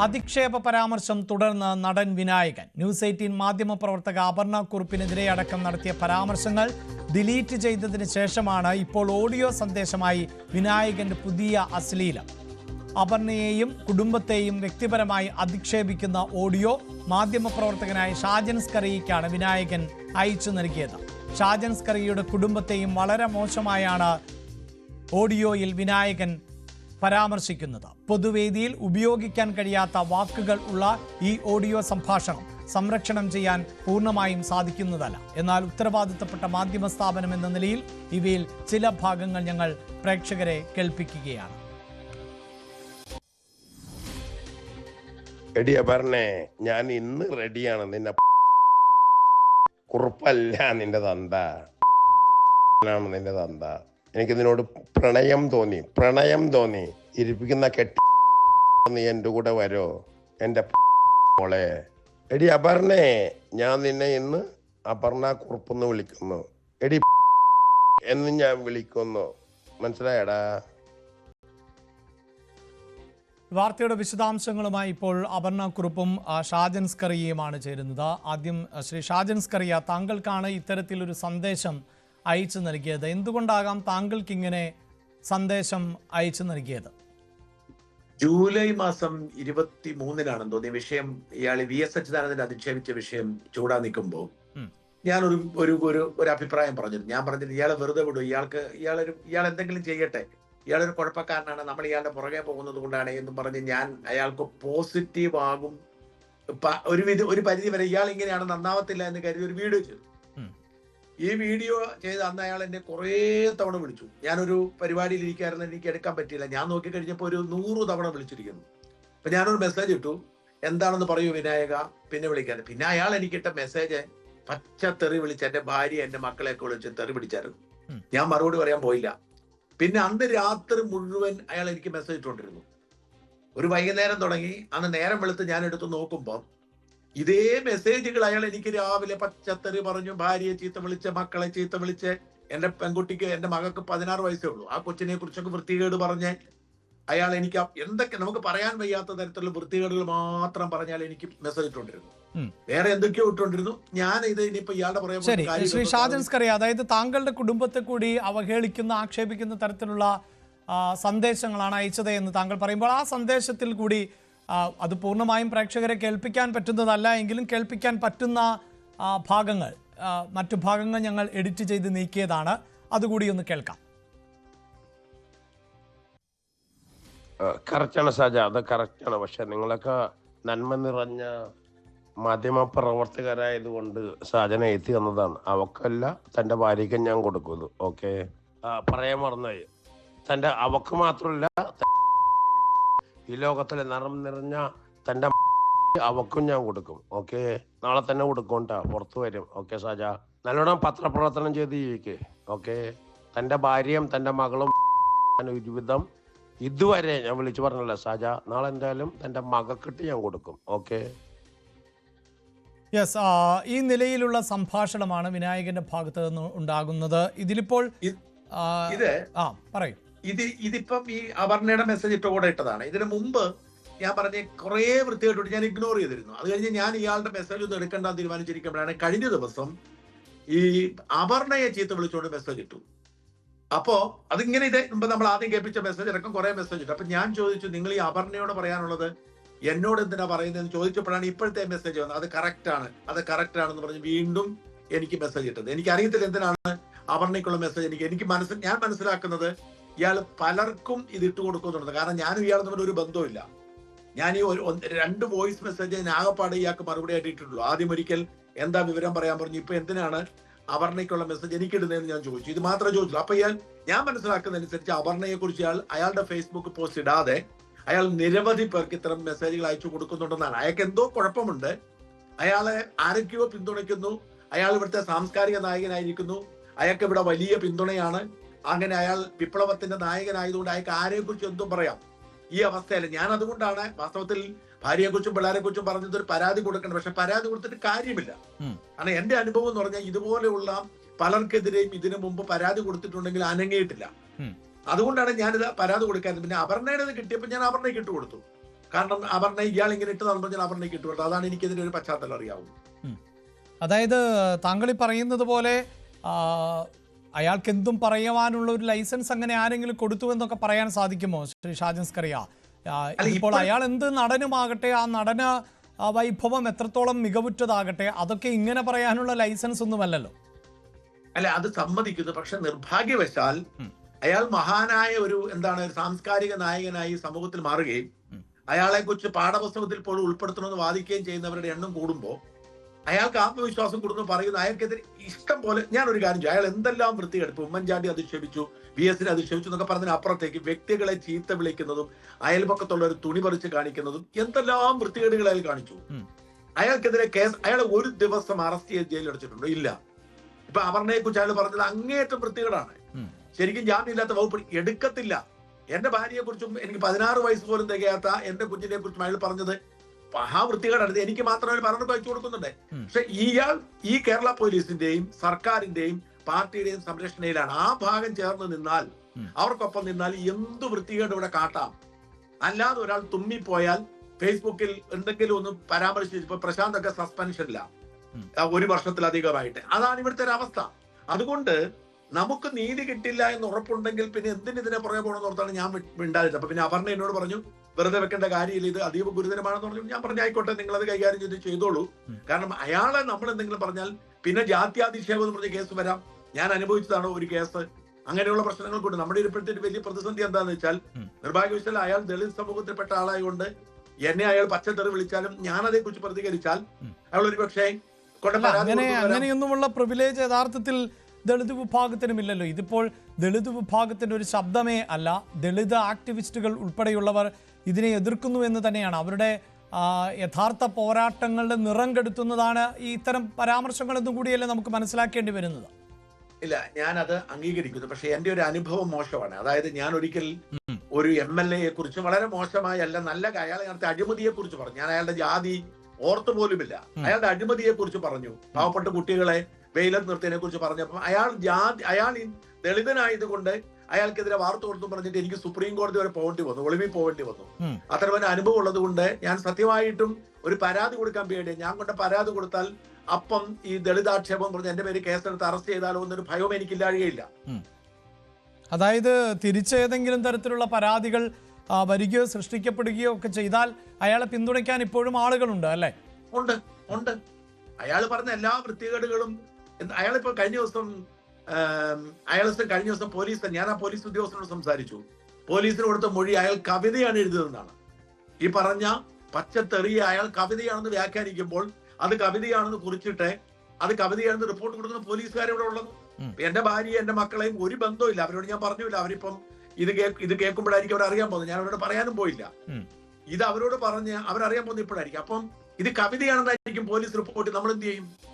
അധിക്ഷേപ പരാമർശം തുടർന്ന് നടൻ വിനായകൻ. ന്യൂസ് എയ്റ്റീൻ മാധ്യമപ്രവർത്തക അപർണ കുറുപ്പിനെതിരെ അടക്കം നടത്തിയ പരാമർശങ്ങൾ ഡിലീറ്റ് ചെയ്തതിന് ശേഷമാണ് ഇപ്പോൾ ഓഡിയോ സന്ദേശമായി വിനായകന്റെ പുതിയ അശ്ലീലം. അപർണയെയും കുടുംബത്തെയും വ്യക്തിപരമായി അധിക്ഷേപിക്കുന്ന ഓഡിയോ മാധ്യമപ്രവർത്തകനായ ഷാജൻ സ്കറിയിക്കാണ് വിനായകൻ അയച്ചു നൽകിയത്. ഷാജൻ സ്കറിയുടെ കുടുംബത്തെയും വളരെ മോശമായാണ് ഓഡിയോയിൽ വിനായകൻ പരാമർശിക്കുന്നത്. പൊതുവേദിയിൽ ഉപയോഗിക്കാൻ കഴിയാത്ത വാക്കുകൾ ഉള്ള ഈ ഓഡിയോ സംഭാഷണം സംരക്ഷണം ചെയ്യാൻ പൂർണമായും സാധിക്കുന്നതല്ല. എന്നാൽ ഉത്തരവാദിത്തപ്പെട്ട മാധ്യമ സ്ഥാപനം എന്ന നിലയിൽ ഇവയിൽ ചില ഭാഗങ്ങൾ ഞങ്ങൾ പ്രേക്ഷകരെ കേൾപ്പിക്കുകയാണ്. ഞാൻ ഇന്ന് റെഡിയാണ്. നിന്നെ കുറുപ്പല്ല നിന്റെ തന്ത. നിന്റെ തന്ത. എനിക്ക് നിന്നോട് പ്രണയം തോന്നി. പ്രണയം തോന്നി. ഇരിപ്പിക്കുന്ന കെട്ടി നീ എന്റെ കൂടെ വരോ. എന്റെ മോളെ. എടി അപർണേ ഞാൻ നിന്നെ ഇന്ന് അപർണ കുറുപ്പെന്ന് വിളിക്കുന്നു. എടി എന്ന് ഞാൻ വിളിക്കുന്നു. മനസ്സിലായടാ? വാർത്തയുടെ വിശദാംശങ്ങളുമായി ഇപ്പോൾ അപർണ കുറുപ്പും ഷാജൻ സ്കറിയയുമാണ് ചേരുന്നത്. ആദ്യം ശ്രീ ഷാജൻ സ്കറിയ താങ്കൾക്കാണ് ഇത്തരത്തിലൊരു സന്ദേശം അയച്ചു നൽകിയത്? എന്തുകൊണ്ടാകാം താങ്കൾക്ക് ഇങ്ങനെ സന്ദേശം അയച്ചു നൽകിയത്? ജൂലൈ മാസം ഇരുപത്തി മൂന്നിനാണെന്ന് തോന്നിയ വിഷയം ഇയാൾ വി എസ് അച്യുതാനന്ദൻ അധിക്ഷേപിച്ച വിഷയം ചൂടാ നിൽക്കുമ്പോൾ ഞാൻ ഞാനൊരു ഒരു ഒരു ഒരു അഭിപ്രായം പറഞ്ഞിരുന്നു. ഞാൻ പറഞ്ഞിരുന്നു ഇയാളെ വെറുതെ വിടും. ഇയാൾക്ക് ഇയാളൊരു ഇയാൾ എന്തെങ്കിലും ചെയ്യട്ടെ. ഇയാളൊരു കുഴപ്പക്കാരനാണ്. നമ്മൾ ഇയാളുടെ പുറകെ പോകുന്നത് കൊണ്ടാണ് എന്നും പറഞ്ഞ് ഞാൻ അയാൾക്ക് പോസിറ്റീവ് ആകും ഒരു വിധ ഒരു പരിധി വരെ ഇയാൾ ഇങ്ങനെയാണ് നന്നാവത്തില്ല എന്ന് കരുതി ഒരു വീഡിയോ ചെയ്തു. ഈ വീഡിയോ ചെയ്ത് അന്ന് അയാൾ എന്നെ കുറേ തവണ വിളിച്ചു. ഞാനൊരു പരിപാടിയിൽ ഇരിക്കായിരുന്നു എനിക്ക് എടുക്കാൻ പറ്റിയില്ല. ഞാൻ നോക്കി കഴിഞ്ഞപ്പോൾ ഒരു നൂറ് തവണ വിളിച്ചിരിക്കുന്നു. അപ്പൊ ഞാനൊരു മെസ്സേജ് ഇട്ടു. എന്താണെന്ന് പറയൂ വിനായക. പിന്നെ വിളിക്കാൻ. പിന്നെ അയാൾ എനിക്കിട്ട മെസ്സേജ് പച്ച തെറി വിളിച്ച് എന്റെ ഭാര്യ എന്റെ മക്കളെയൊക്കെ വിളിച്ച് തെറി പിടിച്ചായിരുന്നു. ഞാൻ മറുപടി പറയാൻ പോയില്ല. പിന്നെ അന്ന് രാത്രി മുഴുവൻ അയാൾ എനിക്ക് മെസ്സേജ് ഇട്ടുകൊണ്ടിരുന്നു. ഒരു വൈകുന്നേരം തുടങ്ങി. അന്ന് നേരം വെളുത്ത് ഞാൻ എടുത്ത് നോക്കുമ്പോൾ ഇതേ മെസ്സേജുകൾ അയാൾ എനിക്ക് രാവിലെ പച്ചത്തറി പറഞ്ഞു ഭാര്യയെ ചീത്ത വിളിച്ച് മക്കളെ ചീത്ത വിളിച്ച് എന്റെ പെൺകുട്ടിക്ക് എന്റെ മകൾക്ക് പതിനാറ് വയസ്സേ ഉള്ളൂ. ആ കൊച്ചിനെ കുറിച്ചൊക്കെ വൃത്തികേട് പറഞ്ഞ് അയാൾ എനിക്ക് എന്തൊക്കെ നമുക്ക് പറയാൻ വയ്യാത്ത തരത്തിലുള്ള വൃത്തികേടുകൾ മാത്രം പറഞ്ഞാൽ എനിക്ക് മെസ്സേജ് ഇട്ടുകൊണ്ടിരുന്നു. വേറെ എന്തൊക്കെയോ ഇട്ടുകൊണ്ടിരുന്നു. ഞാൻ ഇത് ഇനിയിപ്പോ ഇയാളുടെ പറയാം പോയിട്ട് ശരി അതായത് താങ്കളുടെ കുടുംബത്തെ കൂടി അവഹേളിക്കുന്ന ആക്ഷേപിക്കുന്ന തരത്തിലുള്ള സന്ദേശങ്ങളാണ് അയച്ചത് എന്ന് താങ്കൾ പറയുമ്പോൾ ആ സന്ദേശത്തിൽ കൂടി അത് പൂർണമായും പ്രേക്ഷകരെ കേൾപ്പിക്കാൻ പറ്റുന്നതല്ല എങ്കിലും കേൾപ്പിക്കാൻ പറ്റുന്ന ഭാഗങ്ങൾ മറ്റു ഭാഗങ്ങൾ ഞങ്ങൾ എഡിറ്റ് ചെയ്ത് നീക്കിയതാണ്. അതുകൂടി ഒന്ന് കേൾക്കാം. കറക്റ്റാണ് സാജ അത് കറക്റ്റാണ്. പക്ഷെ നിങ്ങളൊക്കെ നന്മ നിറഞ്ഞ മാധ്യമ പ്രവർത്തകരായതുകൊണ്ട് സാജന എത്തി തന്നതാണ്. അവക്കല്ല തന്റെ ഭാര്യയ്ക്ക് ഞാൻ കൊടുക്കുന്നു ഓക്കെ? പറയാൻ മറന്നായി തന്റെ അവക്ക് മാത്രമല്ല ഈ ലോകത്തിലെ നിറം നിറഞ്ഞ തന്റെ അവക്കും ഞാൻ കൊടുക്കും. ഓക്കെ? നാളെ തന്നെ കൊടുക്കും കേട്ടാ പുറത്തു വരും. ഓക്കെ സാജ നല്ലോണം പത്രപ്രവർത്തനം ചെയ്ത് ജീവിക്കേ. ഓക്കെ? തന്റെ ഭാര്യയും തന്റെ മകളും ഒരുവിധം ഇതുവരെ ഞാൻ വിളിച്ചു പറഞ്ഞല്ലോ സാജ നാളെ എന്തായാലും തന്റെ മകക്കിട്ട് ഞാൻ കൊടുക്കും. ഓക്കെ? യെസ് ഈ നിലയിലുള്ള സംഭാഷണമാണ് വിനായകന്റെ ഭാഗത്ത് നിന്ന് ഉണ്ടാകുന്നത്. ഇതിലിപ്പോൾ ഇത്- ആ, ഇത് ആ പറയൂ. ഇത് ഇതിപ്പം ഈ അപർണയുടെ മെസ്സേജ് ഇട്ട കൂടെ ഇട്ടതാണ്. ഇതിനു മുമ്പ് ഞാൻ പറഞ്ഞ കുറേ വൃത്തിയായിട്ട് ഞാൻ ഇഗ്നോർ ചെയ്തിരുന്നു. അത് കഴിഞ്ഞ് ഞാൻ ഇയാളുടെ മെസ്സേജ് ഒന്നും എടുക്കേണ്ടെന്ന് തീരുമാനിച്ചിരിക്കുമ്പോഴാണ് കഴിഞ്ഞ ദിവസം ഈ അപർണയെ ചീത്ത വിളിച്ചുകൊണ്ട് മെസ്സേജ് ഇട്ടു. അപ്പോ അതിങ്ങനെ ഇത് മുമ്പ് നമ്മൾ ആദ്യം കേൾപ്പിച്ച മെസ്സേജ് അടക്കം കുറെ മെസ്സേജ് ഇട്ടു. അപ്പൊ ഞാൻ ചോദിച്ചു നിങ്ങൾ ഈ അപർണയോട് പറയാനുള്ളത് എന്നോട് എന്തിനാ പറയുന്നതെന്ന്? ചോദിച്ചപ്പോഴാണ് ഇപ്പോഴത്തെ മെസ്സേജ് വന്നത്. അത് കറക്റ്റ് ആണ്. അത് കറക്റ്റ് ആണെന്ന് പറഞ്ഞ് വീണ്ടും എനിക്ക് മെസ്സേജ് ഇട്ടത്. എനിക്ക് അറിയത്തില്ല എന്തിനാണ് അപർണയ്ക്കുള്ള മെസ്സേജ് എനിക്ക് എനിക്ക് മനസ്സിൽ ഞാൻ മനസ്സിലാക്കുന്നത് ഇയാൾ പലർക്കും ഇത് ഇട്ട് കൊടുക്കുന്നുണ്ട്. കാരണം ഞാനും ഇയാൾ തമ്മിൽ ഒരു ബന്ധമില്ല ഞാൻ ഈ രണ്ട് വോയിസ് മെസ്സേജ് ഞാൻ ആകപ്പാടെ ഇയാൾക്ക് മറുപടി ആയിട്ട് ഇട്ടിട്ടുള്ളൂ ആദ്യം ഒരിക്കൽ എന്താ വിവരം പറയാൻ പറഞ്ഞു. ഇപ്പൊ എന്തിനാണ് അപർണയ്ക്കുള്ള മെസ്സേജ് എനിക്ക് ഇടുന്നതെന്ന് ഞാൻ ചോദിച്ചു. ഇത് മാത്രമേ ചോദിച്ചു അപ്പൊ ഇയാൾ ഞാൻ മനസ്സിലാക്കുന്നതനുസരിച്ച് അപർണയെ കുറിച്ച് ഇയാൾ അയാളുടെ ഫേസ്ബുക്ക് പോസ്റ്റ് ഇടാതെ അയാൾ നിരവധി പേർക്ക് ഇത്തരം മെസ്സേജുകൾ അയച്ചു കൊടുക്കുന്നുണ്ടെന്നാണ്. അയാൾക്ക് എന്തോ കുഴപ്പമുണ്ട്. അയാളെ ആരൊക്കെയോ പിന്തുണയ്ക്കുന്നു. അയാൾ ഇവിടുത്തെ സാംസ്കാരിക നായകനായിരിക്കുന്നു. അയാൾക്ക് ഇവിടെ വലിയ പിന്തുണയാണ്. അങ്ങനെ അയാൾ വിപ്ലവത്തിന്റെ നായകനായതുകൊണ്ട് അയാൾക്ക് ആരെ കുറിച്ച് എന്തും പറയാം. ഈ അവസ്ഥയിൽ ഞാൻ അതുകൊണ്ടാണ് വാസ്തവത്തിൽ ഭാര്യയെ കുറിച്ചും പിള്ളേരെ കുറിച്ചും പറഞ്ഞത് ഒരു പരാതി കൊടുക്കണം പക്ഷെ പരാതി കൊടുത്തിട്ട് കാര്യമില്ല. കാരണം എന്റെ അനുഭവം എന്ന് പറഞ്ഞാൽ ഇതുപോലെയുള്ള പലർക്കെതിരെയും ഇതിനു മുമ്പ് പരാതി കൊടുത്തിട്ടുണ്ടെങ്കിൽ അനങ്ങിയിട്ടില്ല. അതുകൊണ്ടാണ് ഞാനിത് പരാതി കൊടുക്കാറ് പിന്നെ അപർണയുടെ കിട്ടിയപ്പോൾ ഞാൻ അപർണയ്ക്ക് ഇട്ട് കൊടുത്തു. കാരണം അപർണ ഇയാൾ ഇങ്ങനെ ഇട്ട് പറഞ്ഞാൽ അപർണയ്ക്ക് ഇട്ട് കൊടുത്തു. അതാണ് എനിക്ക് എനിക്കിതിന്റെ ഒരു പശ്ചാത്തലം അറിയാവുന്നത്. അതായത് താങ്കൾ ഈ പറയുന്നത് പോലെ അയാൾക്ക് എന്തും പറയുവാനുള്ള ഒരു ലൈസൻസ് അങ്ങനെ ആരെങ്കിലും കൊടുത്തു എന്നൊക്കെ പറയാൻ സാധിക്കുമോ? ശ്രീ ഷാജൻസ്കറിയ ഇപ്പോൾ അയാൾ എന്ത് നടനുമാകട്ടെ ആ നടന വൈഭവം എത്രത്തോളം മികവുറ്റതാകട്ടെ അതൊക്കെ ഇങ്ങനെ പറയാനുള്ള ലൈസൻസ് ഒന്നുമല്ലല്ലോ. അല്ല അത് സമ്മതിക്കുന്നു. പക്ഷെ നിർഭാഗ്യവശാൽ അയാൾ മഹാനായ ഒരു എന്താണ് ഒരു സാംസ്കാരിക നായകനായി സമൂഹത്തിൽ മാറുകയും. അയാളെ കുറിച്ച് പാഠപുസ്തകത്തിൽ പോലും ഉൾപ്പെടുത്തണമെന്ന് വാദിക്കുകയും ചെയ്യുന്നവരുടെ എണ്ണം കൂടുമ്പോൾ അയാൾക്ക് ആത്മവിശ്വാസം കൊടുക്കുന്നു പറയുന്നു. അയാൾക്കെതിരെ ഇഷ്ടം പോലെ ഞാൻ ഒരു കാര്യം ചെയ്യും. അയാൾ എന്തെല്ലാം വൃത്തികെടുപ്പ് ഉമ്മൻചാണ്ടി അധിക്ഷേപിച്ചു വി എസിനെ അധിക്ഷേപിച്ചു എന്നൊക്കെ പറഞ്ഞതിന് അപ്പുറത്തേക്ക് വ്യക്തികളെ ചീത്ത വിളിക്കുന്നതും അയൽപക്കത്തുള്ള ഒരു തുണി പറിച്ച് കാണിക്കുന്നതും എന്തെല്ലാം വൃത്തികേടുകൾ അയാൾ കാണിച്ചു. അയാൾക്കെതിരെ കേസ് അയാളെ ഒരു ദിവസം അറസ്റ്റ് ചെയ്ത് ജയിലിൽ അടച്ചിട്ടുണ്ടോ? ഇല്ല. ഇപ്പൊ അപർണയെ കുറിച്ച് അയാൾ പറഞ്ഞത് അങ്ങേയറ്റം വൃത്തികേടാണ്. ശരിക്കും ശരിക്കും ജാമ്യമില്ലാത്ത വകുപ്പ് എടുക്കത്തില്ല. എന്റെ ഭാര്യയെ കുറിച്ചും എനിക്ക് പതിനാറ് വയസ്സ് പോലും തികയാത്ത എന്റെ കുഞ്ഞിനെ കുറിച്ചും അയാൾ പറഞ്ഞത് മഹാവൃത്തികേടാണ്. എനിക്ക് മാത്രമേ പറഞ്ഞു കഴിച്ചു കൊടുക്കുന്നുണ്ട്. പക്ഷെ ഇയാൾ ഈ കേരള പോലീസിന്റെയും സർക്കാരിന്റെയും പാർട്ടിയുടെയും സംരക്ഷണയിലാണ്. ആ ഭാഗം ചേർന്ന് നിന്നാൽ. അവർക്കൊപ്പം നിന്നാൽ എന്ത് വൃത്തികേട് ഇവിടെ കാട്ടാം. അല്ലാതെ ഒരാൾ തുമ്മിപ്പോയാൽ ഫേസ്ബുക്കിൽ എന്തെങ്കിലും ഒന്ന് പരാമർശിച്ച് ഇപ്പൊ പ്രശാന്ത് ഒക്കെ സസ്പെൻഷനില്ല. ഒരു വർഷത്തിലധികമായിട്ട്. അതാണ് ഇവിടുത്തെ ഒരു അവസ്ഥ. അതുകൊണ്ട് നമുക്ക് നീതി കിട്ടില്ല എന്ന് ഉറപ്പുണ്ടെങ്കിൽ പിന്നെ എന്തിന് ഇതിനെ പുറകെ പോകണമെന്ന് ഓർത്താണ് ഞാൻ മിണ്ടാതിട്ട് മിണ്ടാതിരുന്നത്. അപ്പൊ പിന്നെ അപർണ എന്നോട് പറഞ്ഞു വെറുതെ വെക്കേണ്ട കാര്യമില്ല. ഇത് അതീവ ഗുരുതരമാണെന്ന് പറഞ്ഞു. ഞാൻ പറഞ്ഞു ആയിക്കോട്ടെ നിങ്ങൾ അത് കൈകാര്യം ചെയ്ത് ചെയ്തോളൂ. കാരണം അയാളെ നമ്മൾ എന്തെങ്കിലും പറഞ്ഞാൽ പിന്നെ ജാത്യാധിക്ഷേപം എന്ന് പറഞ്ഞ കേസ് വരാം. ഞാൻ അനുഭവിച്ചതാണ് ഒരു കേസ്. അങ്ങനെയുള്ള പ്രശ്നങ്ങൾ കൊണ്ട് നമ്മുടെ ഇപ്പോഴത്തെ ഒരു വലിയ പ്രതിസന്ധി എന്താന്ന് വെച്ചാൽ നിർഭാഗ്യവശാൽ അയാൾ ദളിത് സമൂഹത്തിൽപ്പെട്ട ആളായതുകൊണ്ട് എന്നെ അയാൾ പച്ചത്തെറി വിളിച്ചാലും ഞാൻ അതേക്കുറിച്ച് പ്രതികരിച്ചാൽ അയാൾ ഒരു പക്ഷേ അങ്ങനെ അങ്ങനെയൊന്നുമുള്ള പ്രിവിലേജ് യഥാർത്ഥത്തിൽ ദളിത് വിഭാഗത്തിനുമില്ലല്ലോ ഇതിപ്പോൾ ദളിത് വിഭാഗത്തിന്റെ ഒരു ശബ്ദമേ അല്ല. ദളിത് ആക്ടിവിസ്റ്റുകൾ ഉൾപ്പെടെയുള്ളവർ ഇതിനെ എതിർക്കുന്നു എന്ന് തന്നെയാണ്. അവരുടെ യഥാർത്ഥ പോരാട്ടങ്ങളുടെ നിറം കെടുത്തുന്നതാണ് ഈ ഇത്തരം പരാമർശങ്ങളെന്നും കൂടിയല്ലേ നമുക്ക് മനസ്സിലാക്കേണ്ടി വരുന്നത്. ഇല്ല ഞാൻ അത് അംഗീകരിക്കുന്നു. പക്ഷെ എന്റെ ഒരു അനുഭവം മോശമാണ്. അതായത് ഞാൻ ഒരിക്കൽ. ഒരു എം എൽ എയെ കുറിച്ച് വളരെ മോശമായ അല്ല നല്ല അയാൾ അയാളെ നേരത്തെ അഴിമതിയെ കുറിച്ച് പറഞ്ഞു. ഞാൻ അയാളുടെ ജാതി ഓർത്തു പോലുമില്ല. അയാളുടെ അഴിമതിയെ കുറിച്ച് പറഞ്ഞു. പാവപ്പെട്ട കുട്ടികളെ വെയിലത്ത് നിർത്തിയതിനെ കുറിച്ച് പറഞ്ഞപ്പോൾ അയാൾ ജാതി അയാൾ ദളിതനായതുകൊണ്ട് അയാൾക്കെതിരെ വാർത്ത കൊടുത്തു പറഞ്ഞിട്ട് എനിക്ക് സുപ്രീം കോടതി വരെ പോകേണ്ടി വന്നു ഒളിവിൽ പോകേണ്ടി വന്നു. ഉം. അത്തരം അനുഭവം ഉള്ളത് കൊണ്ട് ഞാൻ സത്യമായിട്ടും ഒരു പരാതി കൊടുക്കാൻ പേടിയാണ് ഞാൻ കൊണ്ട് പരാതി കൊടുത്താൽ അപ്പം ഈ ദളിതാക്ഷേപം പറഞ്ഞ് എന്റെ പേര് കേസെടുത്ത് അറസ്റ്റ് ചെയ്താലോ എന്നൊരു ഭയവും എനിക്കില്ലാഴുകയില്ല. അതായത് തിരിച്ചേതെങ്കിലും തരത്തിലുള്ള പരാതികൾ വരികയോ സൃഷ്ടിക്കപ്പെടുകയോ ഒക്കെ ചെയ്താൽ അയാളെ പിന്തുണയ്ക്കാൻ ഇപ്പോഴും ആളുകളുണ്ട് അല്ലേ? ഉണ്ട് ഉണ്ട്. അയാൾ പറഞ്ഞ എല്ലാ വൃത്തികേടുകളും അയാളിപ്പോ കഴിഞ്ഞ ദിവസം അയാൾ കഴിഞ്ഞ ദിവസം പോലീസ് ഞാൻ ആ പോലീസ് ഉദ്യോഗസ്ഥനോട് സംസാരിച്ചു. പോലീസിന് കൊടുത്ത മൊഴി അയാൾ കവിതയാണ് എഴുതുന്നതാണ് ഈ പറഞ്ഞ പച്ചത്തെറിയ അയാൾ കവിതയാണെന്ന് വ്യാഖ്യാനിക്കുമ്പോൾ അത് കവിതയാണെന്ന് കുറിച്ചിട്ട് അത് കവിതയാണെന്ന് റിപ്പോർട്ട് കൊടുക്കുന്ന പോലീസുകാരിവിടെ ഉള്ളത്. എന്റെ ഭാര്യ എന്റെ മക്കളെയും ഒരു ബന്ധവും അവരോട് ഞാൻ പറഞ്ഞില്ല. അവരിപ്പം ഇത് ഇത് കേൾക്കുമ്പോഴായിരിക്കും അവർ അറിയാൻ പോകുന്നത്. ഞാൻ അവരോട് പറയാനും പോയില്ല. ഇത് അവരോട് പറഞ്ഞ് അവരറിയാൻ പോകുന്ന ഇപ്പോഴായിരിക്കും. അപ്പം ഇത് കവിതയാണെന്നായിരിക്കും പോലീസ് റിപ്പോർട്ട്. നമ്മൾ എന്ത് ചെയ്യും?